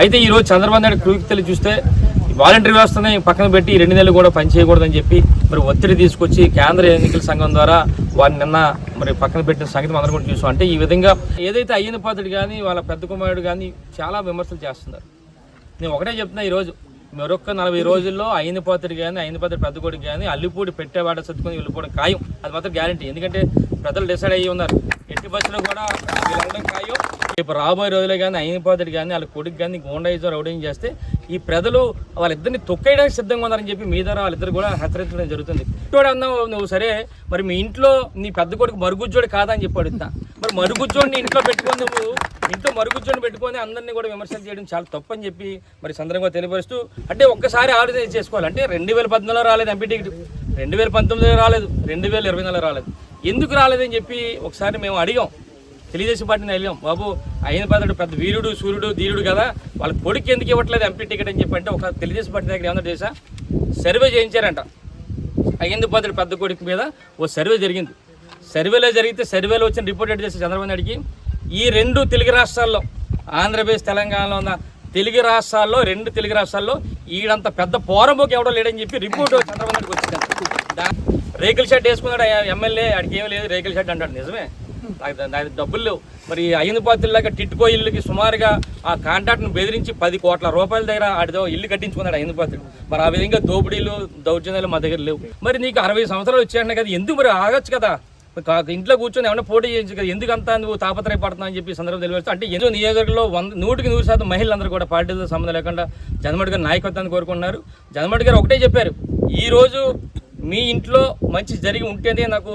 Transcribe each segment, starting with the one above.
అయితే ఈ రోజు చంద్రబాబు నాయుడు క్రూక్తలు చూస్తే వాలంటరీ వ్యవస్థని పక్కన పెట్టి రెండు నెలలు కూడా పనిచేయకూడదని చెప్పి మరి ఒత్తిడి తీసుకొచ్చి కేంద్ర ఎన్నికల సంఘం ద్వారా వారిని నిన్న మరి పక్కన పెట్టిన సంగతి మనం కూడా చూసాం. అంటే ఈ విధంగా ఏదైతే అయ్యన పాత్రుడు కానీ వాళ్ళ పెద్ద కుమారుడు కానీ చాలా విమర్శలు చేస్తున్నారు. నేను ఒకటే చెప్తున్నా ఈరోజు మరొక్క నలభై రోజుల్లో అయిన పాత్రుడు కానీ అయిన పాత్ర పెద్ద కొడుకు కానీ అల్లిపూడి పెట్టేవాడ సర్దుకొని వెళ్ళిపోవడం ఖాయం. అది మాత్రం గ్యారంటీ. ఎందుకంటే ప్రజలు డిసైడ్ అయ్యి ఉన్నారు. ఎట్టి బస్సులో కూడా వెళ్ళడం ఖాయం. రేపు రాబోయే రోజులు కానీ అయిన కానీ వాళ్ళ కొడుకు కానీ గోండాయిజం రౌడింగ్ చేస్తే ఈ ప్రజలు వాళ్ళిద్దరిని తొక్కేయడానికి సిద్ధంగా ఉన్నారని చెప్పి మీ ద్వారా వాళ్ళిద్దరు కూడా హెచ్చరించడం జరుగుతుంది. ఇటువంటి అన్నావు నువ్వు సరే మరి మీ ఇంట్లో నీ పెద్ద కొడుకు మరుగుజ్జోడు కాదని చెప్పి అడుగుతా. మరి మరుగుజ్జోడిని ఇంట్లో పెట్టుకొని నువ్వు ఇంట్లో మరుగుజ్జోడిని పెట్టుకొని అందరినీ కూడా విమర్శలు చేయడం చాలా తప్పని చెప్పి మరి సందర్భంగా తెలియపరుస్తూ అంటే ఒక్కసారి ఆలోచన చేసుకోవాలి. అంటే రెండు వేల పద్నాలుగులో రాలేదు ఎంపీ టికెట్. రెండు వేల పంతొమ్మిదిలో రాలేదు. రెండు వేల ఇరవై నాలుగులో రాలేదు. ఎందుకు రాలేదని చెప్పి ఒకసారి మేము అడిగాం. తెలుగుదేశం పార్టీని అడిగాం. బాబు అయిన పదడు పెద్ద వీరుడు సూర్యుడు ధీరుడు కదా. వాళ్ళ కొడుకు ఎందుకు ఇవ్వట్లేదు ఎంపీ టికెట్ అని చెప్పి అంటే ఒక తెలుగుదేశం పార్టీ దగ్గర ఏమన్నా చేసా సర్వే చేయించారంట. అయ్యింది పదడు పెద్ద కొడుకు మీద ఓ సర్వే జరిగింది. సర్వేలో జరిగితే సర్వేలో వచ్చిన రిపోర్ట్ ఏంటి చేస్తే చంద్రబాబు నాయుడికి? ఈ రెండు తెలుగు రాష్ట్రాల్లో ఆంధ్రప్రదేశ్ తెలంగాణలో ఉన్న తెలుగు రాష్ట్రాల్లో రెండు తెలుగు రాష్ట్రాల్లో ఈడంత పెద్ద పోరంబోకి ఎవడో లేడని చెప్పి రిపోర్ట్ చంద్రబాబు నాయుడు వచ్చింది రేకుల షెడ్ వేసుకున్నాడు ఎమ్మెల్యే? ఆడికి ఏమీ లేదు. రేకుల షెడ్ అంటాడు. నిజమే. నాకు దానికి డబ్బులు లేవు. మరి ఐదు పాత్రలాగా టిట్కో ఇల్లుకి సుమారుగా ఆ కాంట్రాక్ట్ను బెదిరించి పది కోట్ల రూపాయల దగ్గర ఆడిదో ఇల్లు కట్టించుకున్నాడు ఐదు పాత్రుడు. మరి ఆ విధంగా దోపిడీలు దౌర్జన్యాలు మా దగ్గర లేవు. మరి నీకు అరవై సంవత్సరాలు వచ్చాయంటే కదా. ఎందుకు మరి ఆగొచ్చు కదా? ఇంట్లో కూర్చొని ఏమైనా పోటీ చేయొచ్చు కదా ఎందుకు నువ్వు తాపత్రయపడుతున్నావు అని చెప్పి సందర్భం తెలియవచ్చు అంటే ఎందుకు నియోజకవర్గంలో వంద నూటికి నూరు శాతం మహిళలందరూ కూడా పార్టీలతో సంబంధం లేకుండా జగన్మోహన్ గారు నాయకత్వాన్ని కోరుకుంటున్నారు. జగన్మోహన్ గారు ఒకటే చెప్పారు ఈరోజు మీ ఇంట్లో మంచి జరిగి ఉంటేనే నాకు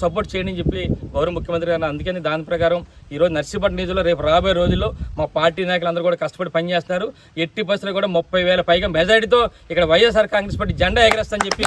సపోర్ట్ చేయండి అని చెప్పి గౌరవ ముఖ్యమంత్రి గారు అందుకని దాని ప్రకారం ఈరోజు నర్సీపట్నం నిధుల్లో రేపు రాబోయే రోజుల్లో మా పార్టీ నాయకులందరూ కూడా కష్టపడి పనిచేస్తున్నారు. ఎట్టి పరిస్థితులు కూడా ముప్పై వేల పైగా మెజారిటీతో ఇక్కడ వైఎస్ఆర్ కాంగ్రెస్ పార్టీ జెండా ఎగరేస్తా అని చెప్పి